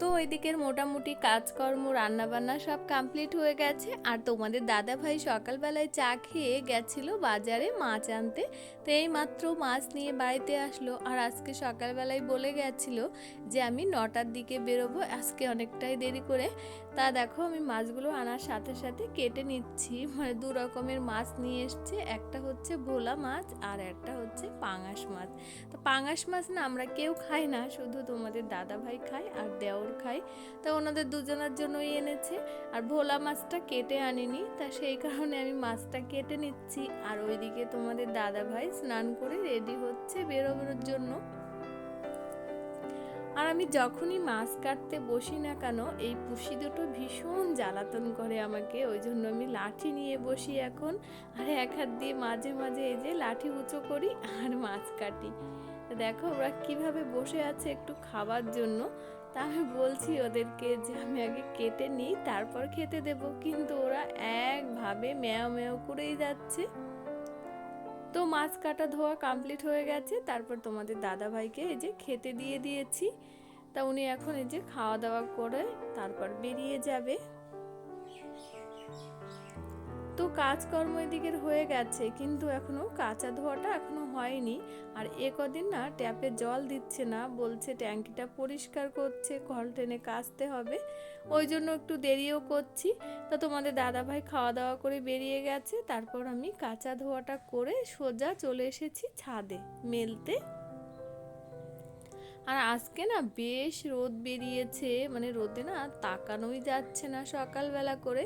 তো ওইদিকের মোটামুটি কাজকর্ম, রান্নাবান্না সব কমপ্লিট হয়ে গেছে। আর তোমাদের দাদা ভাই সকালবেলায় চা খেয়ে গেছিল বাজারে মাছ আনতে। তো এই মাত্র মাছ নিয়ে বাড়িতে আসলো। আর আজকে সকালবেলায় বলে গেছিল যে, আমি নটার দিকে বেরোবো, আজকে অনেকটাই দেরি করে। তা দেখো, আমি মাছগুলো আনার সাথে সাথে কেটে নিচ্ছি। মানে দু রকমের মাছ নিয়ে এসছে। একটা হচ্ছে ভোলা মাছ আর একটা হচ্ছে পাঙাশ মাছ। তো পাঙাশ মাছ না আমরা কেউ খাই না, শুধু তোমাদের দাদা ভাই খায় আর দেওর খায় তো ওনাদের দুজনের জন্যই এনেছে। আর ভোলা মাছটা কেটে আনিনি। তা সেই কারণে আমি মাছটা কেটে নিচ্ছি। আর ওইদিকে তোমাদের দাদা ভাই স্নান করে রেডি হচ্ছে বেরোনোর জন্য। আর আমি যখনই মাছ কাটতে বসি না কেন, এই পুষি দুটো ভীষণ জ্বালাতন করে আমাকে। ওই জন্য আমি লাঠি নিয়ে বসি এখন। আর এক হাত দিয়ে মাঝে মাঝে এই যে লাঠি উঁচু করি আর মাছ কাটি। দেখো ওরা কীভাবে বসে আছে একটু খাবার জন্য। তা আমি বলছি ওদেরকে যে আমি আগে কেটে নিই, তারপর খেতে দেব। কিন্তু ওরা একভাবে ম্যাও ম্যাও করেই যাচ্ছে। তো মাছ কাটা ধোয়া কমপ্লিট হয়ে গেছে। তারপর তোমাদের দাদা ভাইকে এই যে খেতে দিয়ে দিয়েছি। তা উনি এখন এই যে খাওয়া দাওয়া করে তারপর বেরিয়ে যাবে। কাজকর্ম এদিকের হয়ে গেছে, কিন্তু এখনও কাঁচা ধোয়াটা এখনও হয়নি। আর এ কদিন না ট্যাপে জল দিচ্ছে না, বলছে ট্যাঙ্কিটা পরিষ্কার করছে কল টেনে কাচতে হবে। ওই জন্য একটু দেরিও করছি। তা তোমাদের দাদাভাই খাওয়া দাওয়া করে বেরিয়ে গেছে, তারপর আমি কাঁচা ধোয়াটা করে সোজা চলে এসেছি ছাদে মেলতে। আর আজকে না বেশ রোদ বেরিয়েছে মানে রোদে না তাকানোই যাচ্ছে না সকালবেলা করে।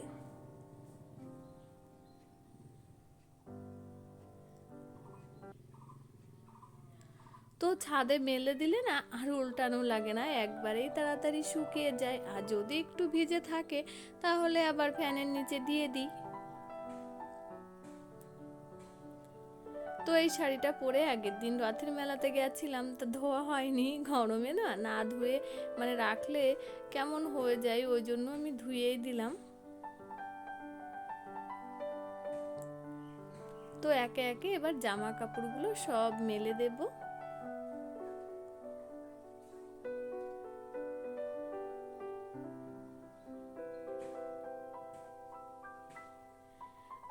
তো ছাদে মেলে দিলে না আর উল্টানো লাগে না, একবারেই তাড়াতাড়ি শুকিয়ে যায়। আর যদি একটু ভিজে থাকে, তাহলে আবার ফ্যানের নিচে দিয়ে দিই। তো এই শাড়িটা পরে আগের দিন রথের মেলাতে গেছিলাম, তো ধোয়া হয়নি। গরমে না না ধুয়ে মানে রাখলে কেমন হয়ে যায়, ওই জন্য আমি ধুয়েই দিলাম। তো একে একে এবার জামা কাপড়গুলো সব মেলে দেবো।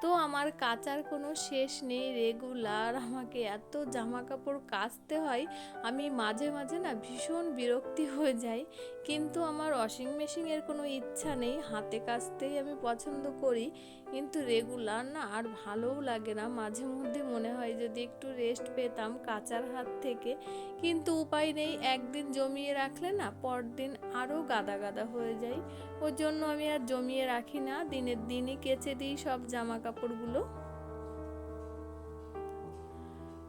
তো আমার কাচার কোনো শেষ নেই রেগুলার। আমাকে এত জামা কাপড় কাচতে হয়, আমি মাঝে মাঝে না ভীষণ বিরক্তি হয়ে যাই। কিন্তু আমার ওয়াশিং মেশিনের কোনো ইচ্ছা নেই, হাতে কাচতেই আমি পছন্দ করি। কিন্তু রেগুলার না আর ভালোও লাগে না। মাঝে মধ্যে মনে হয় যদি একটু রেস্ট পেতাম কাচার হাত থেকে। কিন্তু উপায় নেই, একদিন জমিয়ে রাখলে না পরদিন আরও গাদা গাদা হয়ে যায় ওর জন্য আমি আর জমিয়ে রাখি না, দিনের দিনই কেচে দিই সব জামা কাপড়গুলো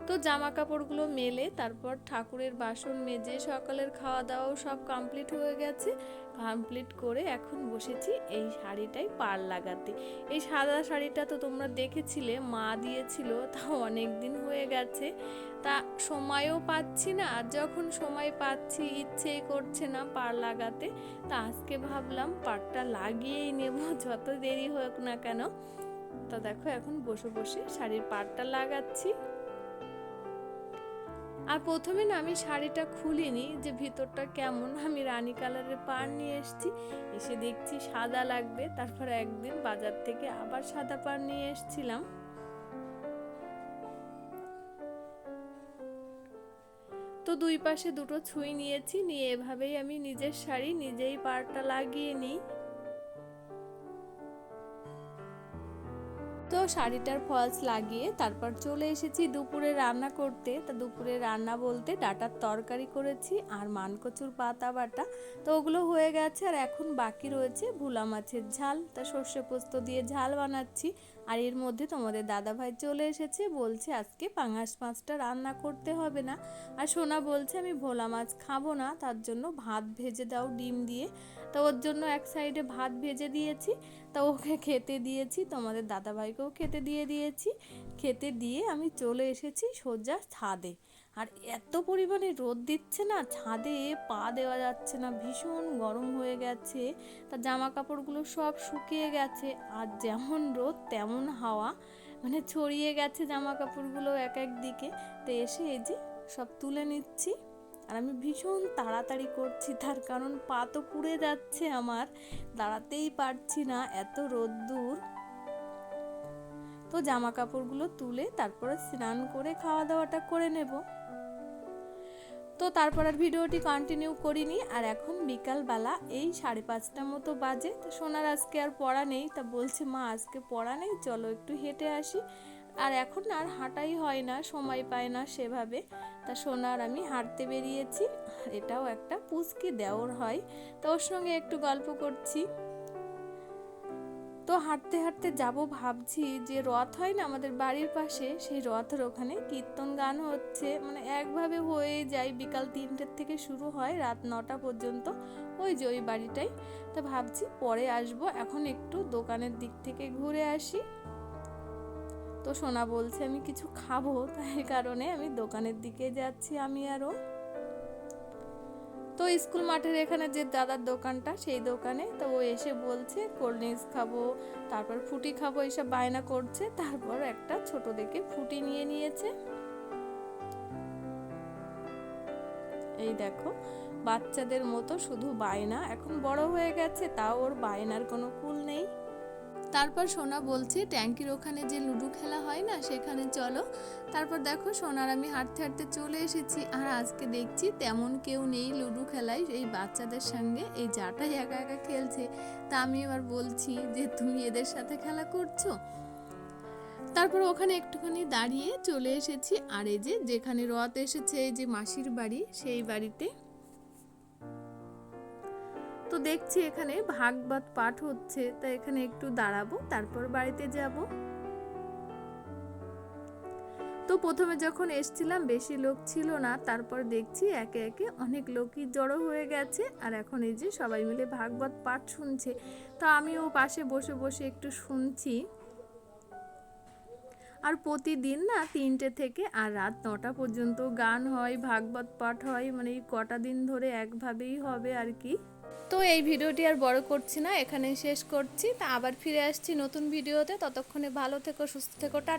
তো জামা কাপড়গুলো মেলে, তারপর ঠাকুরের বাসন মেজে, সকালের খাওয়া দাওয়াও সব কমপ্লিট হয়ে গেছে। কমপ্লিট করে এখন বসেছি এই শাড়িটাই পার লাগাতে। এই সাদা শাড়িটা তো তোমরা দেখেছিলে, মা দিয়েছিল তা অনেক দিন হয়ে গেছে। তা সময়ও পাচ্ছি না, আর যখন সময় পাচ্ছি, ইচ্ছেই করছে না পার লাগাতে, তা আজকে ভাবলাম পারটা লাগিয়েই নেব, যত দেরি হোক না কেন। তা দেখো, এখন বসে বসে শাড়ির পাড়টা লাগাচ্ছি। আর প্রথমে না আমি শাড়িটা খুলিনি যে ভিতরটা কেমন, আমি রানী কালারের পাড় নিয়ে এসেছি। এসে দেখছি সাদা লাগবে, তারপর একদিন বাজার থেকে আবার সাদা পাড় নিয়ে এসেছিলাম। তো দুই পাশে দুটো ছুঁই নিয়েছি, নিয়ে এভাবেই আমি নিজের শাড়ি নিজেই পাড়টা লাগিয়ে নিই। তো শাড়িটার ফলস লাগিয়ে তারপর চলে এসেছি দুপুরে রান্না করতে। তা দুপুরে রান্না বলতে ডাটার তরকারি করেছি আর মানকচুর পাতা বাটা। তো ওগুলো হয়ে গেছে আর এখন বাকি রয়েছে ভুলা মাছের ঝাল। তা সর্ষে পোস্ত দিয়ে ঝাল বানাচ্ছি। আর এর মধ্যে তোমাদের দাদাভাই চলে এসেছে, বলছে আজকে পাঙাশ মাছটা রান্না করতে হবে না। আর সোনা বলছে, আমি ভোলা মাছ খাব না, তার জন্য ভাত ভেজে দাও ডিম দিয়ে। তো ওর জন্য এক সাইডে ভাত ভেজে দিয়েছি, তা ওকে খেতে দিয়েছি, তোমাদের দাদাভাইকেও খেতে দিয়ে দিয়েছি। খেতে দিয়ে আমি চলে এসেছি সোজা ছাদে। আর এত পরিমাণে রোদ দিচ্ছে না, ছাদে পা দেওয়া যাচ্ছে না, ভীষণ গরম হয়ে গেছে। তা জামা কাপড়গুলো সব শুকিয়ে গেছে, আর যেমন রোদ তেমন হাওয়া। মানে ছড়িয়ে গেছে জামা কাপড়গুলো এক এক দিকে। তো এসে এই যে সব তুলে নিচ্ছি। আর আমি ভীষণ তাড়াতাড়ি করছি, তার কারণ পা তো পুড়ে যাচ্ছে আমার। দাঁড়াতেই পারছি না, এত রোদ্দুর। তো জামা কাপড়গুলো তুলে তারপরে স্নান করে খাওয়া দাওয়াটা করে নেব। তো তারপর আর ভিডিওটি কন্টিনিউ করিনি, আর এখন বিকালবেলা এই সাড়ে পাঁচটা মতো বাজে। তো সোনার আজকে আর পড়া নেই, তা বলছে, মা, আজকে পড়া নেই, চলো একটু হেঁটে আসি। আর এখন আর হাঁটাই হয় না, সময় পায় না সেভাবে। তা সোনার আমি হাঁটতে বেরিয়েছি এটাও একটা পুচকি দেওর হয়। তো ওর সঙ্গে একটু গল্প করছি। তো হাঁটতে হাঁটতে যাব ভাবছি যে রথ হয় না আমাদের বাড়ির পাশে, সেই রথের ওখানে কীর্তন গান হচ্ছে। মানে একভাবে হয়ে যায়, বিকাল তিনটের থেকে শুরু হয়, রাত নটা পর্যন্ত। ওই যে ওই বাড়িটাই। তো ভাবছি পরে আসব, এখন একটু দোকানের দিক থেকে ঘুরে আসি। তো সোনা বলছে, আমি কিছু খাব। তাই কারণে আমি দোকানের দিকে যাচ্ছি আমি আরও তো স্কুল মাঠের এখানে যে দাদার দোকানটা, সেই দোকানে তো ও এসে বলছে, কোল্ড ড্রিঙ্কস খাব, তারপর ফুটি খাব, এসব বায়না করছে। তারপর একটা ছোট দেখে ফুটি নিয়ে নিয়েছে। এই দেখো, বাচ্চাদের মতো শুধু বায়না, এখন বড় হয়ে গেছে, তাও ওর বায়নার কোনো কুল নেই। তারপর সোনা বলছে, ট্যাঙ্কির ওখানে যে লুডো খেলা হয় না, সেখানে চলো। তারপর দেখো, সোনার আমি হাঁটতে হাঁটতে চলে এসেছি, আর আজকে দেখছি তেমন কেউ নেই লুডো খেলায়, এই বাচ্চাদের সঙ্গে, এই যাটাই একা একা খেলছে। তা আমি এবার বলছি যে, তুমি এদের সাথে খেলা করছ? তারপর ওখানে একটুখানি দাঁড়িয়ে চলে এসেছি, আর এই যে, যেখানে রথ এসেছে, এই যে মাসির বাড়ি, সেই বাড়িতে দেখছি এখানে ভাগবত পাঠ হচ্ছে, তা এখানে একটু দাঁড়াবো, তারপর বাড়িতে যাব। তো প্রথমে যখন এসছিলাম, বেশি লোক ছিল না, তারপর দেখছি একে একে অনেক লোকই জড়ো হয়ে গেছে, আর এখন এই যে সবাই মিলে ভাগবত পাঠ শুনছে। তো আমিও পাশে বসে বসে একটু শুনছি। আর প্রতিদিন না তিনটে থেকে, আর রাত নটা পর্যন্ত গান হয়, ভাগবত পাঠ হয় মানে এই কটা দিন ধরে একভাবেই হবে আর কি। তো এই ভিডিওটি আর বড় করছি না, এখানেই শেষ করছি। তা আবার ফিরে আসছি নতুন ভিডিওতে। ততক্ষণে ভালো থেকো, সুস্থ থেকো টাটা